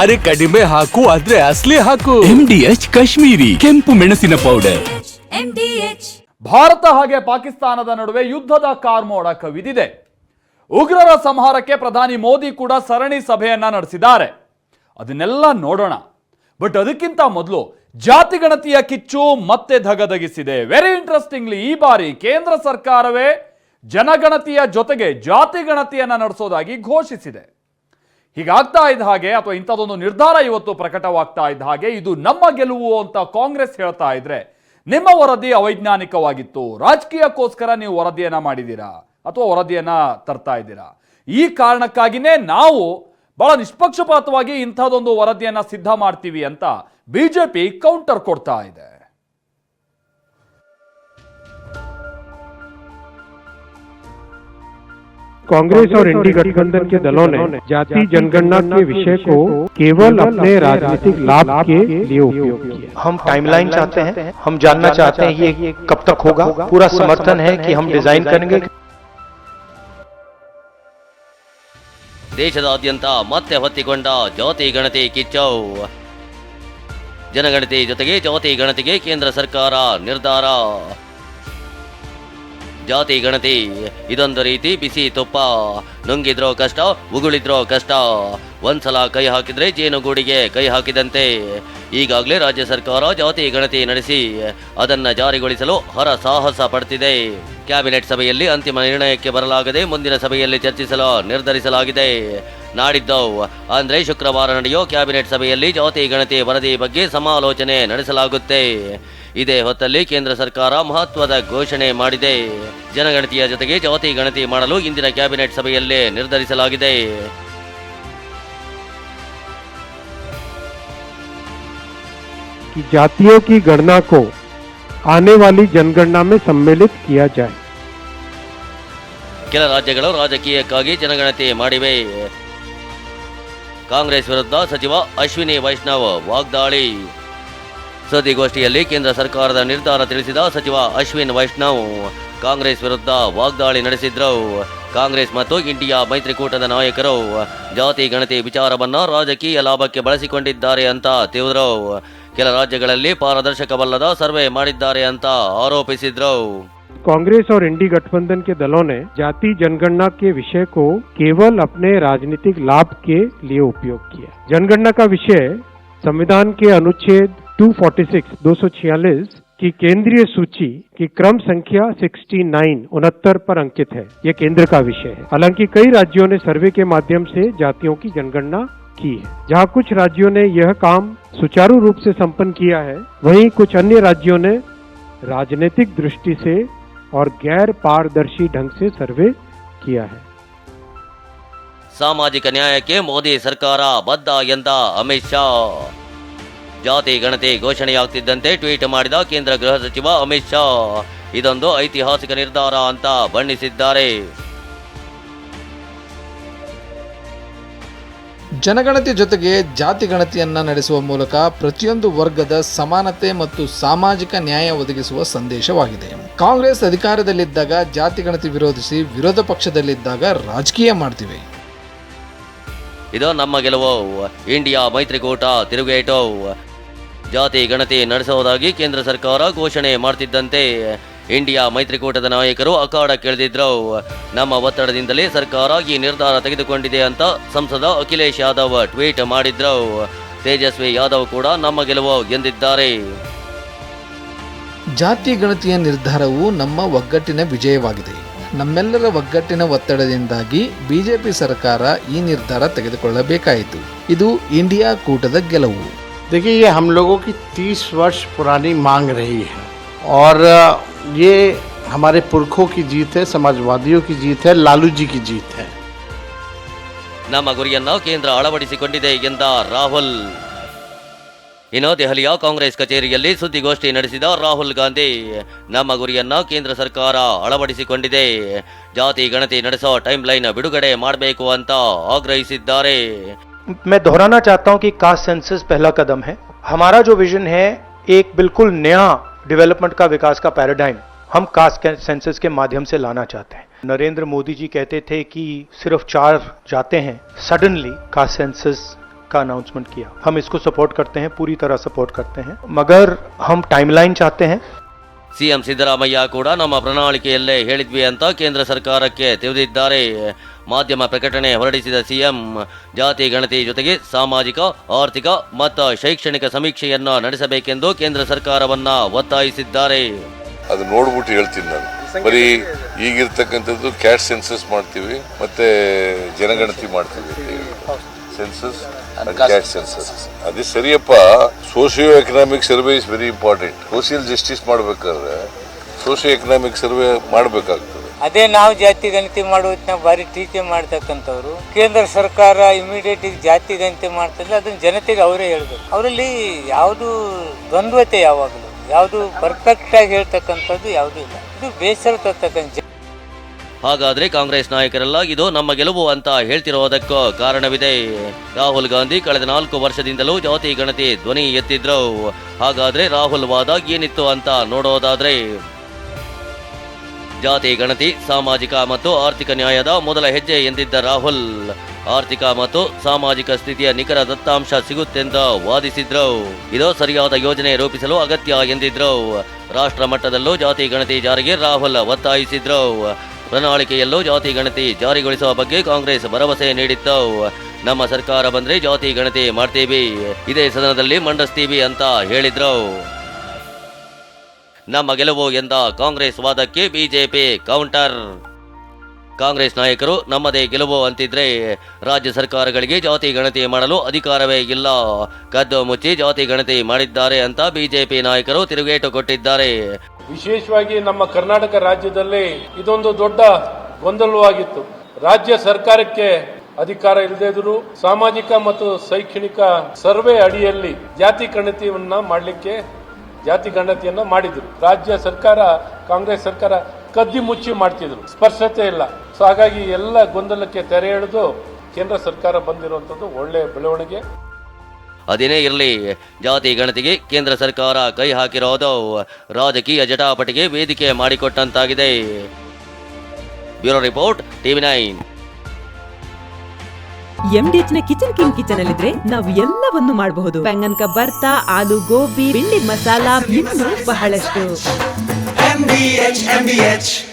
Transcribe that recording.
ಅರೆ ಕಡಿಮೆ ಹಾಕು ಆದ್ರೆ ಅಸ್ಲಿ ಹಾಕು. ಎಂಡಿಎಚ್ ಕಾಶ್ಮೀರಿ ಕೆಂಪು ಮೆಣಸಿನ ಪೌಡರ್ ಭಾರತ ಹಾಗೆ ಪಾಕಿಸ್ತಾನದ ನಡುವೆ ಯುದ್ಧದ ಕಾರ್ಮೋಡ ಕವಿದಿದೆ. ಉಗ್ರರ ಸಂಹಾರಕ್ಕೆ ಪ್ರಧಾನಿ ಮೋದಿ ಕೂಡ ಸರಣಿ ಸಭೆಯನ್ನ ನಡೆಸಿದ್ದಾರೆ. ಅದನ್ನೆಲ್ಲ ನೋಡೋಣ. ಬಟ್ ಅದಕ್ಕಿಂತ ಮೊದಲು ಜಾತಿ ಗಣತಿಯ ಕಿಚ್ಚು ಮತ್ತೆ ಧಗಧಗಿಸಿದೆ. ವೆರಿ ಇಂಟ್ರೆಸ್ಟಿಂಗ್ಲಿ ಈ ಬಾರಿ ಕೇಂದ್ರ ಸರ್ಕಾರವೇ ಜನಗಣತಿಯ ಜೊತೆಗೆ ಜಾತಿ ಗಣತಿಯನ್ನ ನಡೆಸೋದಾಗಿ ಘೋಷಿಸಿದೆ. ಹೀಗಾಗ್ತಾ ಇದ್ದ ಹಾಗೆ ಅಥವಾ ಇಂಥದ್ದೊಂದು ನಿರ್ಧಾರ ಇವತ್ತು ಪ್ರಕಟವಾಗ್ತಾ ಇದ್ದ ಹಾಗೆ ಇದು ನಮ್ಮ ಗೆಲುವು ಅಂತ ಕಾಂಗ್ರೆಸ್ ಹೇಳ್ತಾ ಇದ್ರೆ ನಿಮ್ಮ ವರದಿ ಅವೈಜ್ಞಾನಿಕವಾಗಿತ್ತು. ರಾಜಕೀಯಕ್ಕೋಸ್ಕರ ನೀವು ವರದಿಯನ್ನ ಮಾಡಿದ್ದೀರಾ ಅಥವಾ ವರದಿಯನ್ನ ತರ್ತಾ ಇದ್ದೀರಾ? ಈ ಕಾರಣಕ್ಕಾಗಿನೇ ನಾವು ಬಹಳ ನಿಷ್ಪಕ್ಷಪಾತವಾಗಿ ಇಂಥದ್ದೊಂದು ವರದಿಯನ್ನ ಸಿದ್ಧ ಮಾಡ್ತೀವಿ ಅಂತ ಬಿಜೆಪಿ ಕೌಂಟರ್ ಕೊಡ್ತಾ ಇದೆ. कांग्रेस और इंडी गठबंधन के दलों ने जाति जनगणना के विषय को केवल अपने राजनीतिक लाभ के लिए उपयोग किया हम टाइमलाइन चाहते हैं हम जानना चाहते हैं ये कब तक होगा पूरा समर्थन है कि हम डिजाइन करेंगे ದೇಶದಾದ್ಯಂತ ಮತ್ತೆ ಹೊತ್ತಿಕೊಂಡ ಜಾತಿ ಗಣತಿ ಕಿಚ್ಚು ಜನಗಣತಿ ಜೊತೆಗೆ ಜಾತಿ ಗಣತಿಗೆ ಕೇಂದ್ರ ಸರ್ಕಾರ ನಿರ್ಧಾರ ಜಾತಿ ಗಣತಿ ಇದೊಂದು ರೀತಿ ಬಿಸಿ ತುಪ್ಪ, ನುಂಗಿದ್ರೋ ಕಷ್ಟ, ಉಗುಳಿದ್ರೋ ಕಷ್ಟ. ಒಂದ್ಸಲ ಕೈ ಹಾಕಿದ್ರೆ ಜೇನುಗೂಡಿಗೆ ಕೈ ಹಾಕಿದಂತೆ. ಈಗಾಗಲೇ ರಾಜ್ಯ ಸರ್ಕಾರ ಜಾತಿ ಗಣತಿ ನಡೆಸಿ ಅದನ್ನ ಜಾರಿಗೊಳಿಸಲು ಹೊರ ಸಾಹಸ ಪಡ್ತಿದೆ. ಕ್ಯಾಬಿನೆಟ್ ಸಭೆಯಲ್ಲಿ ಅಂತಿಮ ನಿರ್ಣಯಕ್ಕೆ ಬರಲಾಗದೆ ಮುಂದಿನ ಸಭೆಯಲ್ಲಿ ಚರ್ಚಿಸಲು, ನಿರ್ಧರಿಸಲಾಗಿದೆ. ನಾಡಿದ್ದು, ಅಂದ್ರೆ ಶುಕ್ರವಾರ ನಡೆಯೋ ಕ್ಯಾಬಿನೆಟ್ ಸಭೆಯಲ್ಲಿ ಜಾತಿ ಗಣತಿ ವರದಿ ಬಗ್ಗೆ ಸಮಾಲೋಚನೆ ನಡೆಸಲಾಗುತ್ತೆ. ಇದೇ ಹೊತ್ತಲ್ಲಿ ಕೇಂದ್ರ ಸರ್ಕಾರ ಮಹತ್ವದ ಘೋಷಣೆ ಮಾಡಿದೆ ಜನಗಣತಿಯ ಜೊತೆಗೆ ಜಾತಿ ಗಣತಿ ಮಾಡಲು ಇಂದಿನ ಕ್ಯಾಬಿನೆಟ್ ಸಭೆಯಲ್ಲೇ ನಿರ್ಧರಿಸಲಾಗಿದೆ कि जातियों की गणना को आने वाली जनगणना में सम्मिलित किया जाए ಕೆಲ ರಾಜ್ಯಗಳು ರಾಜಕೀಯಕ್ಕಾಗಿ ಜನಗಣತಿ ಮಾಡಿವೆ ಕಾಂಗ್ರೆಸ್ ವಿರುದ್ಧ ಸಚಿವ ಅಶ್ವಿನಿ ವೈಷ್ಣವ್ ವಾಗ್ದಾಳಿ ಸುದ್ದಿಗೋಷ್ಠಿಯಲ್ಲಿ ಕೇಂದ್ರ ಸರ್ಕಾರದ ನಿರ್ಧಾರ ತಿಳಿಸಿದ ಸಚಿವ ಅಶ್ವಿನ್ ವೈಷ್ಣವ್ ಕಾಂಗ್ರೆಸ್ ವಿರುದ್ಧ ವಾಗ್ದಾಳಿ ನಡೆಸಿದ್ರು ಕಾಂಗ್ರೆಸ್ ಮತ್ತು ಇಂಡಿಯಾ ಮೈತ್ರಿಕೂಟದ ನಾಯಕರು ಜಾತಿ ಗಣತಿ ವಿಚಾರವನ್ನ ರಾಜಕೀಯ ಲಾಭಕ್ಕೆ ಬಳಸಿಕೊಂಡಿದ್ದಾರೆ ಅಂತ ತಿಳಿದ್ರು ಕೆಲ ರಾಜ್ಯಗಳಲ್ಲಿ ಪಾರದರ್ಶಕವಲ್ಲದ ಸರ್ವೆ ಮಾಡಿದ್ದಾರೆ ಅಂತ ಆರೋಪಿಸಿದ್ರು कांग्रेस और इंडी गठबंधन के दलों ने जाति जनगणना के विषय को केवल अपने राजनीतिक लाभ के लिए उपयोग किया जनगणना का विषय संविधान के अनुच्छेद 246 246 की केंद्रीय सूची की क्रम संख्या 69 उनहत्तर पर अंकित है ये केंद्र का विषय है हालांकि कई राज्यों ने सर्वे के माध्यम से जातियों की जनगणना की है जहां कुछ राज्यों ने यह काम सुचारू रूप से संपन्न किया है वहीं कुछ अन्य राज्यों ने राजनीतिक दृष्टि से और गैर पारदर्शी ढंग से सर्वे किया है ಸಾಮಾಜಿಕ ನ್ಯಾಯಕ್ಕೆ ಮೋದಿ ಸರ್ಕಾರ ಬದ್ಧ ಎಂದ ಅಮಿತ್ ಶಾ ಜಾತಿ ಗಣತಿ ಘೋಷಣೆಯಾಗ್ತಿದ್ದಂತೆ ಟ್ವೀಟ್ ಮಾಡಿದ ಕೇಂದ್ರ ಗೃಹ ಸಚಿವ ಅಮಿತ್ ಶಾ. ಇದೊಂದು ಐತಿಹಾಸಿಕ ನಿರ್ಧಾರ ಅಂತ ಬಣ್ಣಿಸಿದ್ದಾರೆ. ಜನಗಣತಿ ಜೊತೆಗೆ ಜಾತಿ ಗಣತಿಯನ್ನು ನಡೆಸುವ ಮೂಲಕ ಪ್ರತಿಯೊಂದು ವರ್ಗದ ಸಮಾನತೆ ಮತ್ತು ಸಾಮಾಜಿಕ ನ್ಯಾಯ ಒದಗಿಸುವ ಸಂದೇಶವಾಗಿದೆ. ಕಾಂಗ್ರೆಸ್ ಅಧಿಕಾರದಲ್ಲಿದ್ದಾಗ ಜಾತಿ ಗಣತಿ ವಿರೋಧಿಸಿ ವಿರೋಧ ಪಕ್ಷದಲ್ಲಿದ್ದಾಗ ರಾಜಕೀಯ ಮಾಡ್ತಿವೆ. ಇದು ನಮ್ಮ ಗೆಲುವು. ಇಂಡಿಯಾ ಮೈತ್ರಿಕೂಟ ತಿರುಗೇಟು. ಜಾತಿ ಗಣತಿ ನಡೆಸುವುದಾಗಿ ಕೇಂದ್ರ ಸರ್ಕಾರ ಘೋಷಣೆ ಮಾಡ್ತಿದ್ದಂತೆ ಇಂಡಿಯಾ ಮೈತ್ರಿಕೂಟದ ನಾಯಕರು ಅಖಾಡ ಕೇಳಿದ್ರು ನಮ್ಮ ಒತ್ತಡದಿಂದಲೇ ಸರ್ಕಾರ ಈ ನಿರ್ಧಾರ ತೆಗೆದುಕೊಂಡಿದೆ ಅಂತ ಸಂಸದ ಅಖಿಲೇಶ್ ಯಾದವ್ ಟ್ವೀಟ್ ಮಾಡಿದ್ರು. ತೇಜಸ್ವಿ ಯಾದವ್ ಕೂಡ ನಮ್ಮ ಗೆಲುವು ಎಂದಿದ್ದಾರೆ. ಜಾತಿ ಗಣತಿಯ ನಿರ್ಧಾರವು ನಮ್ಮ ಒಗ್ಗಟ್ಟಿನ ವಿಜಯವಾಗಿದೆ. ನಮ್ಮೆಲ್ಲರ ಒಗ್ಗಟ್ಟಿನ ಒತ್ತಡದಿಂದಾಗಿ ಬಿಜೆಪಿ ಸರ್ಕಾರ ಈ ನಿರ್ಧಾರ ತೆಗೆದುಕೊಳ್ಳಬೇಕಾಯಿತು ಇದು ಇಂಡಿಯಾ ಕೂಟದ ಗೆಲುವು देखिए ये हम लोगों की तीस वर्ष पुरानी मांग रही है और ये हमारे पुरखों की जीत है समाजवादियों की जीत है लालू जी की जीत है ನಮ್ಮ ಗುರಿಯನ್ನ ಕೇಂದ್ರ ಅಳವಡಿಸಿಕೊಂಡಿದೆ ಎಂದ ರಾಹುಲ್ ಇನ್ನು ದೆಹಲಿಯ ಕಾಂಗ್ರೆಸ್ ಕಚೇರಿಯಲ್ಲಿ ಸುದ್ದಿಗೋಷ್ಠಿ ನಡೆಸಿದ ರಾಹುಲ್ ಗಾಂಧಿ ನಮ್ಮ ಗುರಿಯನ್ನ ಕೇಂದ್ರ ಸರ್ಕಾರ ಅಳವಡಿಸಿಕೊಂಡಿದೆ ಜಾತಿ ಗಣತಿ ನಡೆಸೋ ಟೈಮ್ ಲೈನ್ ಬಿಡುಗಡೆ ಮಾಡಬೇಕು ಅಂತ ಆಗ್ರಹಿಸಿದ್ದಾರೆ मैं दोहराना चाहता हूं कि कास्ट सेंसस पहला कदम है हमारा जो विजन है एक बिल्कुल नया डेवलपमेंट का विकास का पैराडाइम हम कास्ट सेंसस के माध्यम से लाना चाहते हैं नरेंद्र मोदी जी कहते थे कि सिर्फ चार जाते हैं सडनली कास्ट सेंसस का अनाउंसमेंट किया हम इसको सपोर्ट करते हैं पूरी तरह सपोर्ट करते हैं मगर हम टाइमलाइन चाहते हैं ಸಿಎಂ ಸಿದ್ದರಾಮಯ್ಯ ಕೂಡ ನಮ್ಮ ಪ್ರಣಾಳಿಕೆಯಲ್ಲೇ ಹೇಳಿದ್ವಿ ಅಂತ ಕೇಂದ್ರ ಸರ್ಕಾರಕ್ಕೆ ತಿಳಿದಿದ್ದಾರೆ ಮಾಧ್ಯಮ ಪ್ರಕಟಣೆ ಹೊರಡಿಸಿದ ಸಿಎಂ ಜಾತಿ ಗಣತಿ ಜೊತೆಗೆ ಸಾಮಾಜಿಕ ಆರ್ಥಿಕ ಮತ್ತು ಶೈಕ್ಷಣಿಕ ಸಮೀಕ್ಷೆಯನ್ನ ನಡೆಸಬೇಕೆಂದು ಕೇಂದ್ರ ಸರ್ಕಾರವನ್ನ ಒತ್ತಾಯಿಸಿದ್ದಾರೆ ಅದು ನೋಡ್ಬಿಟ್ಟು ಹೇಳ್ತೀನಿ ನಾನು ಬರೀ ಈಗಿರ್ತಕ್ಕಂಥದ್ದು ಕ್ಯಾಟ್ ಸೆನ್ಸಸ್ ಮಾಡ್ತೀವಿ ಮತ್ತೆ ಜನಗಣತಿ ಮಾಡ್ತೀವಿ ಸೆನ್ಸಸ್ ಕ್ಯಾಟ್ ಸೆನ್ಸಸ್ ಅದೇ ಸರಿಯಪ್ಪ socio economic survey is very important social justice ಮಾಡ್ಬೇಕಾದ್ರೆ ಸೋಷಿಯೋ ಎಕನಾಮಿಕ್ ಸರ್ವೆ ಮಾಡಬೇಕಾಗ್ತದೆ. ಅದೇ ನಾವು ಜಾತಿ ಗಣತಿ ಮಾಡುವತ್ನಾಗ ಭಾರಿ ಟೀಕೆ ಮಾಡ್ತಕ್ಕಂಥವ್ರು. ಕೇಂದ್ರ ಸರ್ಕಾರ ಇಮಿಡಿಯೇಟ್ ಜಾತಿ ಗಣತಿ ಮಾಡ್ತದೆ ಅದನ್ನ ಜನತೆಗೆ ಅವರೇ ಹೇಳ್ಬೇಕು. ಅವರಲ್ಲಿ ಯಾವುದು ದ್ವಂದ್ವತೆ ಯಾವಾಗಲೂ ಯಾವುದು ಪರ್ಫೆಕ್ಟ್ ಆಗಿ ಹೇಳ್ತಕ್ಕಂಥದ್ದು ಯಾವುದೂ ಇಲ್ಲ. ಇದು ಬೇಸರ ತರ್ತಕ್ಕಂಥ ಹಾಗಾದ್ರೆ ಕಾಂಗ್ರೆಸ್ ನಾಯಕರೆಲ್ಲ, ಇದು ನಮ್ಮ ಗೆಲುವು ಅಂತ ಹೇಳ್ತಿರೋದಕ್ಕೂ ಕಾರಣವಿದೆ. ರಾಹುಲ್ ಗಾಂಧಿ ಕಳೆದ ನಾಲ್ಕು ವರ್ಷದಿಂದಲೂ ಜಾತಿ ಗಣತಿ ಧ್ವನಿ ಎತ್ತಿದ್ರು. ಹಾಗಾದ್ರೆ ರಾಹುಲ್ ವಾದ ಏನಿತ್ತು ಅಂತ ನೋಡೋದಾದ್ರೆ, ಜಾತಿ ಗಣತಿ, ಸಾಮಾಜಿಕ ಮತ್ತು ಆರ್ಥಿಕ ನ್ಯಾಯದ ಮೊದಲ ಹೆಜ್ಜೆ ಎಂದಿದ್ದ ರಾಹುಲ್, ಆರ್ಥಿಕ ಮತ್ತು ಸಾಮಾಜಿಕ ಸ್ಥಿತಿಯ ನಿಖರ ದತ್ತಾಂಶ ಸಿಗುತ್ತೆಂದು ವಾದಿಸಿದ್ರು. ಇದು ಸರಿಯಾದ ಯೋಜನೆ ರೂಪಿಸಲು ಅಗತ್ಯ ಎಂದಿದ್ರು. ರಾಷ್ಟ್ರ ಮಟ್ಟದಲ್ಲೂ ಜಾತಿ ಗಣತಿ ಜಾರಿಗೆ ರಾಹುಲ್ ಒತ್ತಾಯಿಸಿದ್ರು. ಪ್ರಣಾಳಿಕೆಯಲ್ಲೂ ಜಾತಿ ಗಣತಿ ಜಾರಿಗೊಳಿಸುವ ಬಗ್ಗೆ ಕಾಂಗ್ರೆಸ್ ಭರವಸೆ ನೀಡಿತ್ತು ನಮ್ಮ ಸರ್ಕಾರ ಬಂದ್ರೆ ಜಾತಿ ಗಣತಿ ಮಾಡ್ತೀವಿ. ಇದೇ ಸದನದಲ್ಲಿ ಮಂಡಿಸ್ತೀವಿ ಅಂತ ಹೇಳಿದ್ರು. ನಮ್ಮ ಗೆಲುವು ಎಂದ ಕಾಂಗ್ರೆಸ್ ವಾದಕ್ಕೆ ಬಿಜೆಪಿ ಕೌಂಟರ್. ಕಾಂಗ್ರೆಸ್ ನಾಯಕರು ನಮ್ಮದೇ ಗೆಲುವು ಅಂತಿದ್ರೆ ರಾಜ್ಯ ಸರ್ಕಾರಗಳಿಗೆ ಜಾತಿ ಗಣತಿ ಮಾಡಲು ಅಧಿಕಾರವೇ ಇಲ್ಲ. ಕದ್ದು ಮುಚ್ಚಿ ಜಾತಿ ಗಣತಿ ಮಾಡಿದ್ದಾರೆ ಅಂತ ಬಿಜೆಪಿ ನಾಯಕರು ತಿರುಗೇಟು ಕೊಟ್ಟಿದ್ದಾರೆ. ವಿಶೇಷವಾಗಿ ನಮ್ಮ ಕರ್ನಾಟಕ ರಾಜ್ಯದಲ್ಲಿ ಇದೊಂದು ದೊಡ್ಡ ಗೊಂದಲವಾಗಿತ್ತು ರಾಜ್ಯ ಸರ್ಕಾರಕ್ಕೆ ಅಧಿಕಾರ ಇಲ್ಲದೇ ಇದ್ರು ಸಾಮಾಜಿಕ ಮತ್ತು ಶೈಕ್ಷಣಿಕ ಸರ್ವೆ ಅಡಿಯಲ್ಲಿ ಜಾತಿ ಗಣತಿಯನ್ನ ಮಾಡಲಿಕ್ಕೆ ಜಾತಿ ಗಣತಿಯನ್ನ ಮಾಡಿದ್ರು. ರಾಜ್ಯ ಸರ್ಕಾರ, ಕಾಂಗ್ರೆಸ್ ಸರ್ಕಾರ ಕದ್ದಿ ಮುಚ್ಚಿ ಮಾಡ್ತಿದ್ರು. ಸ್ಪರ್ಶತೆ ಇಲ್ಲ. ಸೊ ಹಾಗಾಗಿ ಎಲ್ಲ ಗೊಂದಲಕ್ಕೆ ತೆರೆ ಎಳೆದು ಕೇಂದ್ರ ಸರ್ಕಾರ ಬಂದಿರುವಂತದ್ದು ಒಳ್ಳೆಯ ಬೆಳವಣಿಗೆ. ಅದೇನೇ ಇರಲಿ ಜಾತಿ ಗಣತಿಗೆ ಕೇಂದ್ರ ಸರ್ಕಾರ ಕೈ ಹಾಕಿರೋದು ರಾಜಕೀಯ ಜಟಾಪಟಿಗೆ ವೇದಿಕೆ ಮಾಡಿಕೊಟ್ಟಂತಾಗಿದೆ. Bureau report TV nine. ಎಂಡಿಎಚ್ನ kitchen king kitchen ಅಲ್ಲಿದ್ರೆ ನಾವು ಎಲ್ಲವನ್ನು ಮಾಡಬಹುದು. ಬೆಂಗನ್ ಬರ್ತಾ ಆಲೂ ಗೋಬಿ ಬಿಂಡಿ ಮಸಾಲಾ ಇನ್ನೂ ಬಹಳಷ್ಟು. MVH, MVH.